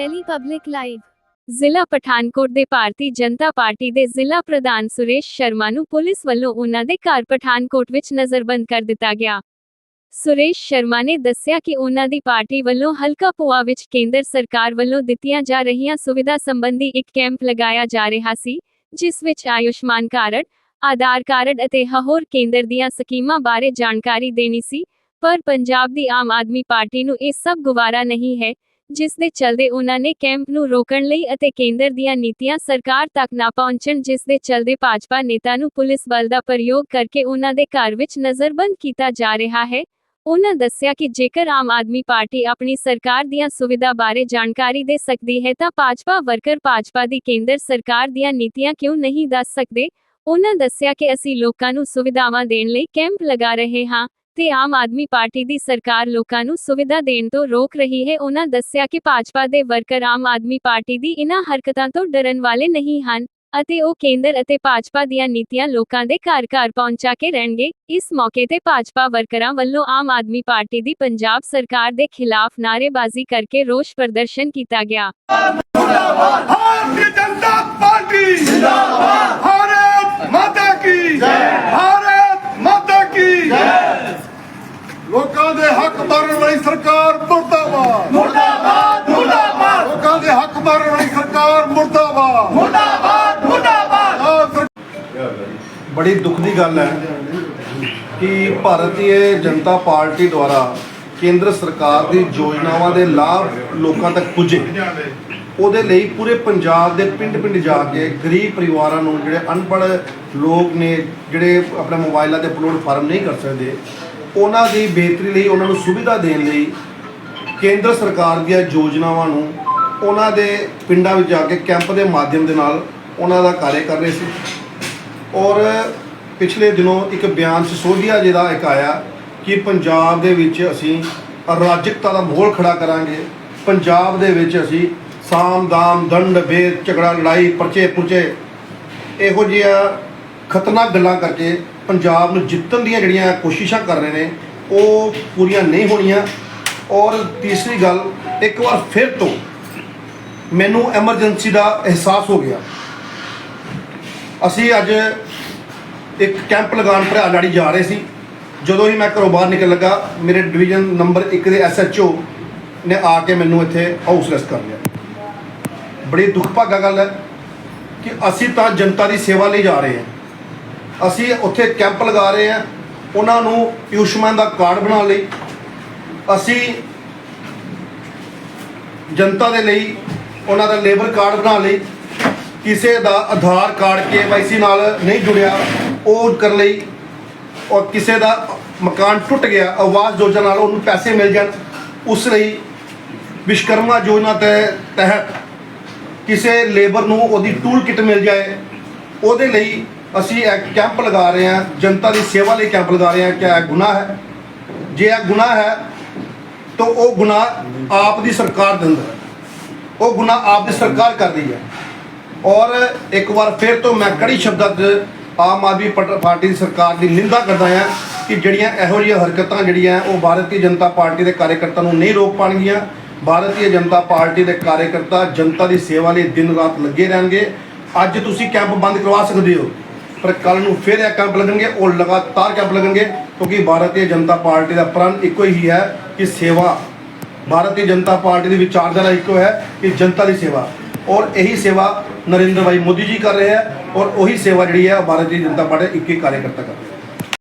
Delhi public live. ਜ਼ਿਲ੍ਹਾ ਪਠਾਨਕੋਟ ਦੇ Bharatiya Janata party ਦੇ ਜ਼ਿਲ੍ਹਾ ਪ੍ਰਧਾਨ ਸੁਰੇਸ਼ ਸ਼ਰਮਾ ਨੂੰ ਪੁਲਿਸ ਵੱਲੋਂ ਉਨ੍ਹਾਂ ਦੇ ਘਰ ਪਠਾਨਕੋਟ ਵਿੱਚ ਨਜ਼ਰਬੰਦ ਕਰ ਦਿੱਤਾ ਗਿਆ। ਸੁਰੇਸ਼ ਸ਼ਰਮਾ ਨੇ ਦੱਸਿਆ ਕਿ ਉਨ੍ਹਾਂ ਦੀ ਪਾਰਟੀ ਵੱਲੋਂ ਹਲਕਾ ਪੋਆ ਵਿੱਚ ਕੇਂਦਰ ਸਰਕਾਰ ਵੱਲੋਂ ਦਿੱਤੀਆਂ ਜਾ ਰਹੀਆਂ ਸੁਵਿਧਾ ਸੰਬੰਧੀ ਇੱਕ ਕੈਂਪ ਲਗਾਇਆ ਜਾ ਰਿਹਾ ਸੀ, ਜਿਸ ਵਿੱਚ ਆਯੁਸ਼ਮਾਨ ਕਾਰਡ, ਆਧਾਰ ਕਾਰਡ ਅਤੇ ਹੋਰ ਕੇਂਦਰ ਦੀਆਂ ਸਕੀਮਾਂ ਬਾਰੇ ਜਾਣਕਾਰੀ ਦੇਣੀ ਸੀ, ਪਰ ਪੰਜਾਬ ਦੀ ਆਮ ਆਦਮੀ ਪਾਰਟੀ ਨੂੰ ਇਹ ਸਭ ਗੁਵਾਰਾ ਨਹੀਂ ਹੈ ਜਿਸ ਦੇ ਚਲਦੇ ਉਹਨਾਂ ਨੇ ਕੈਂਪ ਨੂੰ ਰੋਕਣ ਲਈ ਅਤੇ ਕੇਂਦਰ ਦੀਆਂ ਨੀਤੀਆਂ ਸਰਕਾਰ ਤੱਕ ਨਾ ਪਹੁੰਚਣ, ਜਿਸ ਦੇ ਚਲਦੇ ਭਾਜਪਾ ਨੇਤਾ ਨੂੰ ਪੁਲਿਸ ਬਲ ਦਾ ਪ੍ਰਯੋਗ ਕਰਕੇ ਉਹਨਾਂ ਦੇ ਘਰ ਵਿੱਚ ਨਜ਼ਰਬੰਦ ਕੀਤਾ ਜਾ ਰਿਹਾ ਹੈ। ਉਹਨਾਂ ਦੱਸਿਆ ਕਿ ਜੇਕਰ ਆਮ ਆਦਮੀ ਪਾਰਟੀ ਆਪਣੀ ਸਰਕਾਰ ਦੀਆਂ ਸੁਵਿਧਾ ਬਾਰੇ ਜਾਣਕਾਰੀ ਦੇ ਸਕਦੀ ਹੈ ਤਾਂ ਭਾਜਪਾ ਵਰਕਰ ਭਾਜਪਾ ਦੀ ਕੇਂਦਰ ਸਰਕਾਰ ਦੀਆਂ ਨੀਤੀਆਂ ਕਿਉਂ ਨਹੀਂ ਦੱਸ ਸਕਦੇ? ਉਹਨਾਂ ਦੱਸਿਆ ਕਿ ਅਸੀਂ ਲੋਕਾਂ ਨੂੰ ਸੁਵਿਧਾਵਾਂ ਦੇਣ ਲਈ ਕੈਂਪ ਲਗਾ ਰਹੇ ਹਾਂ। ਤੇ ਆਮ ਆਦਮੀ ਪਾਰਟੀ ਦੀ ਸਰਕਾਰ ਲੋਕਾਂ ਨੂੰ ਸੁਵਿਧਾ ਦੇਣ ਤੋਂ ਰੋਕ ਰਹੀ ਹੈ। ਉਹਨਾਂ ਦੱਸਿਆ ਕਿ ਭਾਜਪਾ ਦੇ ਵਰਕਰ ਆਮ ਆਦਮੀ ਪਾਰਟੀ ਦੀ ਇਨ੍ਹਾਂ ਹਰਕਤਾਂ ਤੋਂ ਡਰਨ ਵਾਲੇ ਨਹੀਂ ਹਨ ਅਤੇ ਉਹ ਕੇਂਦਰ ਅਤੇ ਭਾਜਪਾ ਦੀਆਂ ਨੀਤੀਆਂ ਲੋਕਾਂ ਦੇ ਘਰ-ਘਰ ਪਹੁੰਚਾ ਕੇ ਰਹਿਣਗੇ। ਇਸ ਮੌਕੇ ਤੇ ਭਾਜਪਾ ਵਰਕਰਾਂ ਵੱਲੋਂ ਆਮ ਆਦਮੀ ਪਾਰਟੀ ਦੀ ਪੰਜਾਬ ਸਰਕਾਰ ਦੇ ਖਿਲਾਫ ਨਾਰੇਬਾਜ਼ੀ ਕਰਕੇ ਰੋਸ ਪ੍ਰਦਰਸ਼ਨ ਕੀਤਾ ਗਿਆ। ਜਿੰਦਾਬਾਦ ਭਾਰਤੀ ਜਨਤਾ ਪਾਰਟੀ। ਜਿੰਦਾਬਾਦ ਮਾਰਨ ਵਾਲੀ ਸਰਕਾਰ ਮੁਰਦਾਬਾਦ। ਮੁਰਦਾਬਾਦ ਮੁਰਦਾਬਾਦ। ਬੜੀ ਦੁੱਖ ਦੀ ਗੱਲ ਹੈ ਕਿ ਭਾਰਤੀ ਜਨਤਾ ਪਾਰਟੀ ਦੁਆਰਾ ਕੇਂਦਰ ਸਰਕਾਰ ਦੀ ਯੋਜਨਾਵਾਂ ਦੇ ਲਾਭ ਲੋਕਾਂ ਤੱਕ ਪੁੱਜੇ। ਉਹਦੇ ਲਈ ਪੂਰੇ ਪੰਜਾਬ ਦੇ ਪਿੰਡ-ਪਿੰਡ ਜਾ ਕੇ ਗਰੀਬ ਪਰਿਵਾਰਾਂ ਨੂੰ ਜਿਹੜੇ ਅਨਪੜ੍ਹ ਲੋਕ ਨੇ ਜਿਹੜੇ ਆਪਣੇ ਮੋਬਾਈਲਾਂ ਤੇ ਅਪਲੋਡ ਫਾਰਮ ਨਹੀਂ ਕਰ ਸਕਦੇ ਉਹਨਾਂ ਦੀ ਬਿਹਤਰੀ ਲਈ ਉਹਨਾਂ ਨੂੰ ਸੁਵਿਧਾ ਦੇਣ ਲਈ ਕੇਂਦਰ ਸਰਕਾਰ ਦੀਆਂ ਯੋਜਨਾਵਾਂ ਨੂੰ ਉਹਨਾਂ ਦੇ ਪਿੰਡਾਂ ਵਿੱਚ ਜਾ ਕੇ ਕੈਂਪ ਦੇ ਮਾਧਿਅਮ ਦੇ ਨਾਲ ਉਹਨਾਂ ਦਾ ਕਾਰਜ ਕਰ ਰਹੇ ਸੀ। ਔਰ ਪਿਛਲੇ ਦਿਨੋਂ ਇੱਕ ਬਿਆਨ ਸਿਸੋਦੀਆ ਜੀ ਦਾ ਇੱਕ ਆਇਆ ਕਿ ਪੰਜਾਬ ਦੇ ਵਿੱਚ ਅਸੀਂ ਅਰਾਜਕਤਾ ਦਾ ਮਾਹੌਲ ਖੜਾ ਕਰਾਂਗੇ। ਪੰਜਾਬ ਦੇ ਵਿੱਚ ਅਸੀਂ ਸਾਮ, ਦਾਮ, ਦੰਡ ਭੇਦ ਝਗੜਾ, ਲੜਾਈ, ਪਰਚੇ, ਪੁਰਚੇ ਇਹੋ ਜਿਹੀਆਂ ਖਤਰਨਾਕ ਗੱਲਾਂ ਕਰਕੇ ਪੰਜਾਬ ਨੂੰ ਜਿੱਤਣ ਦੀਆਂ ਜਿਹੜੀਆਂ ਕੋਸ਼ਿਸ਼ਾਂ ਕਰ ਰਹੇ ਨੇ, ਉਹ ਪੂਰੀਆਂ ਨਹੀਂ ਹੋਣੀਆਂ। ਔਰ ਤੀਸਰੀ ਗੱਲ, ਇੱਕ ਵਾਰ ਫਿਰ ਤੋਂ ਮੈਨੂੰ ਐਮਰਜੈਂਸੀ ਦਾ ਅਹਿਸਾਸ ਹੋ ਗਿਆ। ਅਸੀਂ ਅੱਜ ਇੱਕ ਕੈਂਪ ਲਗਾਉਣ ਭਰਾ ਲਾੜੀ ਜਾ ਰਹੇ ਸੀ। ਜਦੋਂ ਹੀ ਮੈਂ ਘਰੋਂ ਬਾਹਰ ਨਿਕਲ ਲੱਗਾ, ਮੇਰੇ ਡਿਵੀਜ਼ਨ ਨੰਬਰ 1 ਦੇ ਐਸਐਚਓ ਨੇ ਆ ਕੇ ਮੈਨੂੰ ਇੱਥੇ ਹਾਊਸ ਅਰੈਸਟ ਕਰ ਲਿਆ। ਬੜੀ ਦੁੱਖ ਭਾਗਾ ਗੱਲ ਹੈ ਕਿ ਅਸੀਂ ਤਾਂ ਜਨਤਾ ਦੀ ਸੇਵਾ ਲਈ ਜਾ ਰਹੇ ਹਾਂ। ਅਸੀਂ ਉੱਥੇ ਕੈਂਪ ਲਗਾ ਰਹੇ ਹਾਂ, ਉਹਨਾਂ ਨੂੰ ਆਯੁਸ਼ਮਾਨ ਦਾ ਕਾਰਡ ਬਣਾਉਣ ਲਈ। ਅਸੀਂ ਜਨਤਾ ਦੇ ਲਈ ਉਹਨਾਂ ਦਾ ਲੇਬਰ ਕਾਰਡ ਬਣਾਉਣ ਲਈ ਕਿਸੇ ਦਾ ਆਧਾਰ ਕਾਰਡ ਕੇਵਾਈਸੀ ਨਾਲ ਨਹੀਂ ਜੁੜਿਆ, ਉਹ ਕਰਨ ਲਈ ਔਰ ਕਿਸੇ ਦਾ ਮਕਾਨ ਟੁੱਟ ਗਿਆ ਆਵਾਜ਼ ਯੋਜਨਾ ਨਾਲ ਉਹਨੂੰ ਪੈਸੇ ਮਿਲ ਜਾਣ, ਉਸ ਲਈ ਵਿਸ਼ਕਰਮਾ ਯੋਜਨਾ ਦੇ ਤਹਿਤ ਕਿਸੇ ਲੇਬਰ ਨੂੰ ਉਹਦੀ ਟੂਲ ਕਿਟ ਮਿਲ ਜਾਏ, ਉਹਦੇ ਲਈ ਅਸੀਂ ਇੱਕ ਕੈਂਪ ਲਗਾ ਰਹੇ ਹਾਂ, ਜਨਤਾ ਦੀ ਸੇਵਾ ਲਈ ਕੈਂਪ ਲਗਾ ਰਹੇ ਹਾਂ ਕਿ ਇਹ ਗੁਨਾਹ ਹੈ। ਜੇ ਇਹ ਗੁਨਾਹ ਹੈ, ਤਾਂ ਉਹ ਗੁਨਾਹ ਆਪ ਦੀ ਸਰਕਾਰ ਦਿੰਦਾ ਹੈ। ਉਹ ਗੁਨਾਹ ਆਪ ਦੀ ਸਰਕਾਰ ਕਰਦੀ ਹੈ। ਔਰ ਇੱਕ ਵਾਰ ਫਿਰ ਤੋਂ ਮੈਂ ਕੜੀ ਸ਼ਬਦਾਂ 'ਚ ਆਮ ਆਦਮੀ ਪਟ- ਪਾਰਟੀ ਦੀ ਸਰਕਾਰ ਦੀ ਨਿੰਦਾ ਕਰਦਾ ਹਾਂ ਕਿ ਜਿਹੜੀਆਂ ਇਹੋ ਜਿਹੀਆਂ ਹਰਕਤਾਂ ਜਿਹੜੀਆਂ ਉਹ ਭਾਰਤੀ ਜਨਤਾ ਪਾਰਟੀ ਦੇ ਕਾਰਜਕਰਤਾ ਨੂੰ ਨਹੀਂ ਰੋਕ ਪਾਣਗੀਆਂ। ਭਾਰਤੀ ਜਨਤਾ ਪਾਰਟੀ ਦੇ ਕਾਰਜਕਰਤਾ ਜਨਤਾ ਦੀ ਸੇਵਾ ਲਈ ਦਿਨ ਰਾਤ ਲੱਗੇ ਰਹਿਣਗੇ। ਅੱਜ ਤੁਸੀਂ ਕੈਂਪ ਬੰਦ ਕਰਵਾ ਸਕਦੇ ਹੋ, ਪਰ ਕੱਲ ਨੂੰ ਫਿਰ ਇਹ ਕੈਂਪ ਲੱਗਣਗੇ, ਉਹ ਲਗਾਤਾਰ ਕੈਂਪ ਲੱਗਣਗੇ, ਕਿਉਂਕਿ ਭਾਰਤੀ ਜਨਤਾ ਪਾਰਟੀ ਦਾ ਪ੍ਰਣ ਇੱਕੋ ਹੀ ਹੈ ਕਿ ਸੇਵਾ ਭਾਰਤੀ ਜਨਤਾ ਪਾਰਟੀ ਦੀ ਵਿਚਾਰਧਾਰਾ ਇੱਕੋ ਹੈ ਕਿ ਜਨਤਾ ਦੀ ਸੇਵਾ। ਔਰ ਇਹੀ ਸੇਵਾ ਨਰਿੰਦਰ ਭਾਈ ਮੋਦੀ ਜੀ ਕਰ ਰਹੇ ਹੈ ਔਰ ਉਹੀ ਸੇਵਾ ਜਿਹੜੀ ਹੈ ਭਾਰਤੀ ਜਨਤਾ ਪਾਰਟੀ ਇੱਕ ਹੀ ਕਾਰਜਕਰਤਾ ਕਰ ਰਿਹਾ ਹੈ।